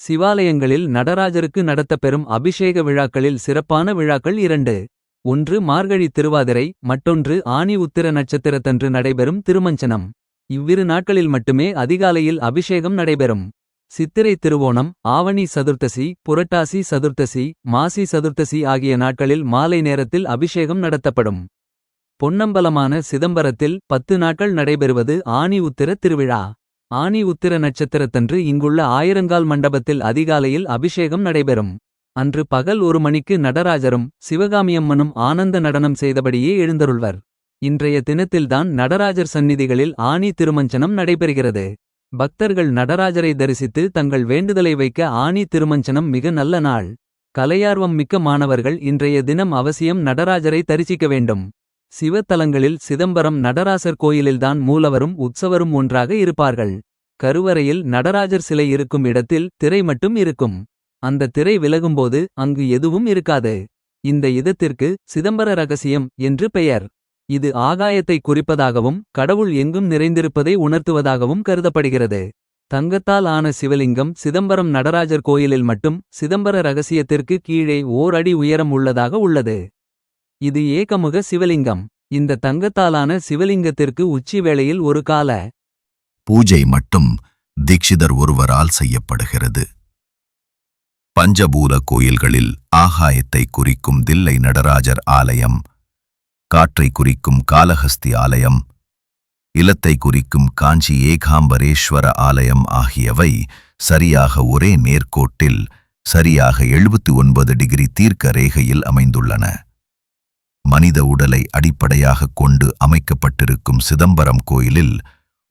சிவாலயங்களில் நடராஜருக்கு நடத்தப்பெறும் அபிஷேக விழாக்களில் சிறப்பான விழாக்கள் இரண்டு. ஒன்று மார்கழி திருவாதிரை மற்றொன்று ஆணி உத்திர நட்சத்திரத்தன்று நடைபெறும் திருமஞ்சனம். இவ்விரு நாட்களில் மட்டுமே அதிகாலையில் அபிஷேகம் நடைபெறும். சித்திரை திருவோணம் ஆவணி சதுர்த்தசி புரட்டாசி சதுர்த்தசி மாசி சதுர்த்தசி ஆகிய நாட்களில் மாலை நேரத்தில் அபிஷேகம் நடத்தப்படும். பொன்னம்பலமான சிதம்பரத்தில் பத்து நாட்கள் நடைபெறுவது ஆணி உத்திர திருவிழா. ஆனி உத்திர நட்சத்திரத்தன்று இங்குள்ள ஆயிரங்கால் மண்டபத்தில் அதிகாலையில் அபிஷேகம் நடைபெறும். அன்று பகல் ஒரு மணிக்கு நடராஜரும் சிவகாமியம்மனும் ஆனந்த நடனம் செய்தபடியே எழுந்தருள்வர். இன்றைய தினத்தில்தான் நடராஜர் சந்நிதிகளில் ஆனி திருமஞ்சனம் நடைபெறுகிறது. பக்தர்கள் நடராஜரை தரிசித்து தங்கள் வேண்டுதலை வைக்க ஆனி திருமஞ்சனம் மிக நல்ல நாள். கலையார்வம் மிக்க மாணவர்கள் இன்றைய தினம் அவசியம் நடராஜரை தரிசிக்க வேண்டும். சிவத்தலங்களில் சிதம்பரம் நடராசர் கோயிலில்தான் மூலவரும் உற்சவரும் ஒன்றாக இருப்பார்கள். கருவறையில் நடராஜர் சிலை இருக்கும் இடத்தில் திரை மட்டும் இருக்கும். அந்த திரை விலகும்போது அங்கு எதுவும் இருக்காது. இந்த இதத்திற்கு சிதம்பர ரகசியம் என்று பெயர். இது ஆகாயத்தை குறிப்பதாகவும் கடவுள் எங்கும் நிறைந்திருப்பதை உணர்த்துவதாகவும் கருதப்படுகிறது. தங்கத்தால் ஆன சிவலிங்கம் சிதம்பரம் நடராஜர் கோயிலில் மட்டும் சிதம்பர ரகசியத்திற்கு கீழே ஓர் அடி உயரம் உள்ளதாக உள்ளது. இது ஏகமுக சிவலிங்கம். இந்த தங்கத்தாலான சிவலிங்கத்திற்கு உச்சி வேளையில் ஒரு கால. பூஜை மட்டும் தீட்சிதர் ஒருவரால் செய்யப்படுகிறது. பஞ்சபூத கோயில்களில் ஆகாயத்தை குறிக்கும் தில்லை நடராஜர் ஆலயம். காற்றை குறிக்கும் காலஹஸ்தி ஆலயம். இலத்தை குறிக்கும் காஞ்சி ஏகாம்பரேஸ்வர ஆலயம் ஆகியவை சரியாக ஒரே நேர்கோட்டில் சரியாக 79 டிகிரி தீர்க்க ரேகையில் அமைந்துள்ளன. மனித உடலை அடிப்படையாகக் கொண்டு அமைக்கப்பட்டிருக்கும் சிதம்பரம் கோயிலில்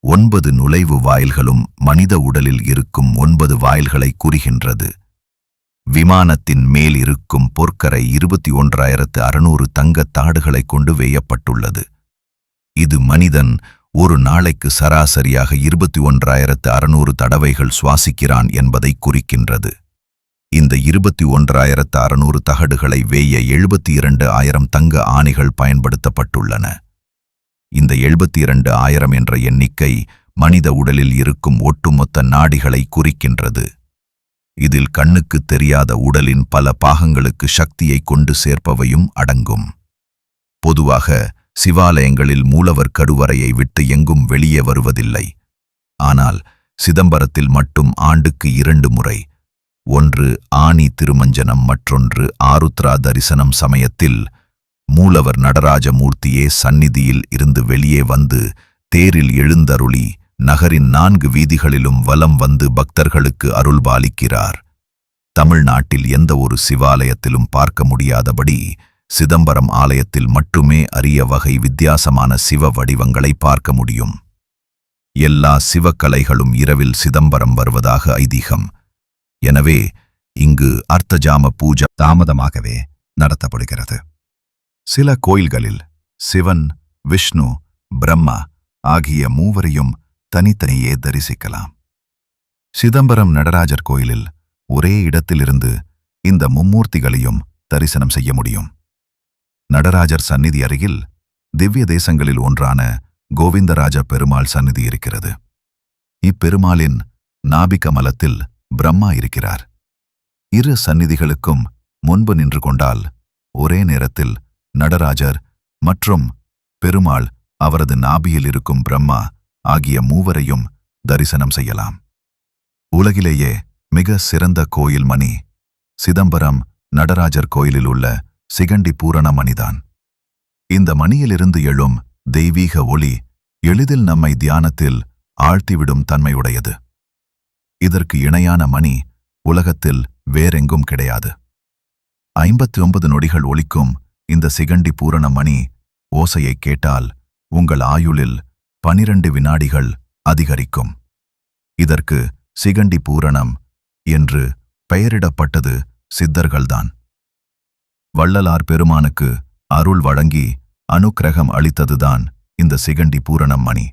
ஒன்பது நுழைவு வாயில்களும் மனித உடலில் இருக்கும் ஒன்பது வாயில்களை குறிகின்றது. விமானத்தின் மேல் இருக்கும் பொற்கரை இருபத்தி ஒன்றாயிரத்து அறுநூறு தங்கத் தாடுகளைக் கொண்டு வேயப்பட்டுள்ளது. இது மனிதன் ஒரு நாளைக்கு சராசரியாக இருபத்தி ஒன்றாயிரத்து அறுநூறு தடவைகள் சுவாசிக்கிறான் என்பதை குறிக்கின்றது. இந்த இருபத்தி ஒன்றாயிரத்து அறுநூறு தகடுகளை வேய எழுபத்தி இரண்டு ஆயிரம் தங்க ஆணிகள் பயன்படுத்தப்பட்டுள்ளன. இந்த எழுபத்தி இரண்டு ஆயிரம் என்ற எண்ணிக்கை மனித உடலில் இருக்கும் ஒட்டுமொத்த நாடிகளை குறிக்கின்றது. இதில் கண்ணுக்குத் தெரியாத உடலின் பல பாகங்களுக்கு சக்தியை கொண்டு சேர்ப்பவையும் அடங்கும். பொதுவாக சிவாலயங்களில் மூலவர் கருவறையை விட்டு எங்கும் வெளியே வருவதில்லை. ஆனால் சிதம்பரத்தில் மட்டும் ஆண்டுக்கு இரண்டு முறை. ஒன்று ஆனி திருமஞ்சனம் மற்றொன்று ஆருத்ரா தரிசனம் சமயத்தில் மூலவர் நடராஜமூர்த்தியே சந்நிதியில் இருந்து வெளியே வந்து தேரில் எழுந்தருளி நகரின் நான்கு வீதிகளிலும் வலம் வந்து பக்தர்களுக்கு அருள்பாலிக்கிறார். தமிழ்நாட்டில் எந்த ஒரு சிவாலயத்திலும் பார்க்க முடியாதபடி சிதம்பரம் ஆலயத்தில் மட்டுமே அரிய வகை வித்தியாசமான சிவ வடிவங்களை பார்க்க முடியும். எல்லா சிவக்கலைகளும் இரவில் சிதம்பரம் வருவதாக ஐதீகம். எனவே இங்கு அர்த்தஜாம பூஜை தாமதமாகவே நடத்தப்படுகிறது. சில கோயில்களில் சிவன் விஷ்ணு பிரம்மா ஆகிய மூவரையும் தனித்தனியே தரிசிக்கலாம். சிதம்பரம் நடராஜர் கோயிலில் ஒரே இடத்திலிருந்து இந்த மும்மூர்த்திகளையும் தரிசனம் செய்ய முடியும். நடராஜர் சந்நிதி அருகில் திவ்ய தேசங்களில் ஒன்றான கோவிந்தராஜ பெருமாள் சந்நிதி இருக்கிறது. இப்பெருமாளின் நாபிகமலத்தில் பிரம்மா இருக்கிறார். இரு சந்நிதிகளுக்கும் முன்பு நின்று கொண்டால் ஒரே நேரத்தில் நடராஜர் மற்றும் பெருமாள் அவரது நாபியில் இருக்கும் பிரம்மா ஆகிய மூவரையும் தரிசனம் செய்யலாம். உலகிலேயே மிக சிறந்த கோயில் மணி சிதம்பரம் நடராஜர் கோயிலில் உள்ள சிகண்டி பூரண மணிதான். இந்த மணியிலிருந்து எழும் தெய்வீக ஒளி எளிதில் நம்மை தியானத்தில் ஆழ்த்திவிடும் தன்மையுடையது. இதற்கு இணையான மணி உலகத்தில் வேறெங்கும் கிடையாது. ஐம்பத்தி ஒன்பது நொடிகள் ஒழிக்கும் இந்த சிகண்டி பூரண மணி ஓசையைக் கேட்டால் உங்கள் ஆயுளில் பனிரண்டு வினாடிகள் அதிகரிக்கும். இதற்கு சிகண்டி பூரணம் என்று பெயரிடப்பட்டது சித்தர்கள்தான். வள்ளலார் பெருமானுக்கு அருள் வழங்கி அனுக்கிரகம் அளித்ததுதான் இந்த சிகண்டி பூரணம் மணி.